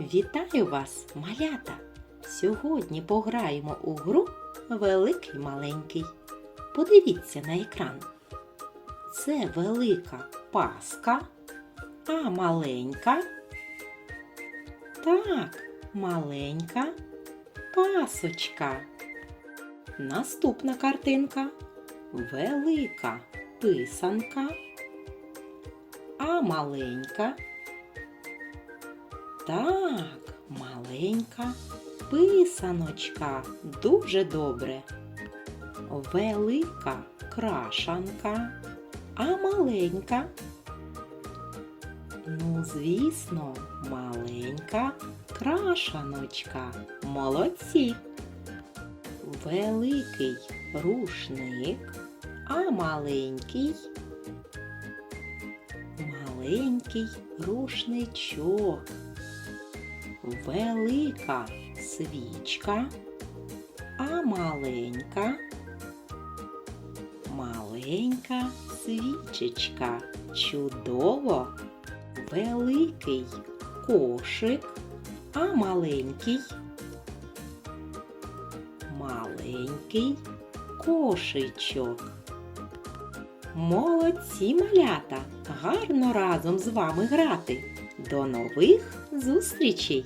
Вітаю вас, малята! Сьогодні пограємо у гру Великий маленький. Подивіться на екран. Це велика паска, а маленька. Так, маленька пасочка. Наступна картинка. Велика писанка, а маленька. Так, маленька писаночка. Дуже добре. Велика крашанка, а маленька. Ну, звісно, маленька крашаночка. Молодці. Великий рушник, а маленький. Маленький рушничок велика свічка, а маленька, маленька свічечка. Чудово, великий кошик, а маленький, маленький кошичок. Молодці малята! Гарно разом з вами грати. До нових зустрічей!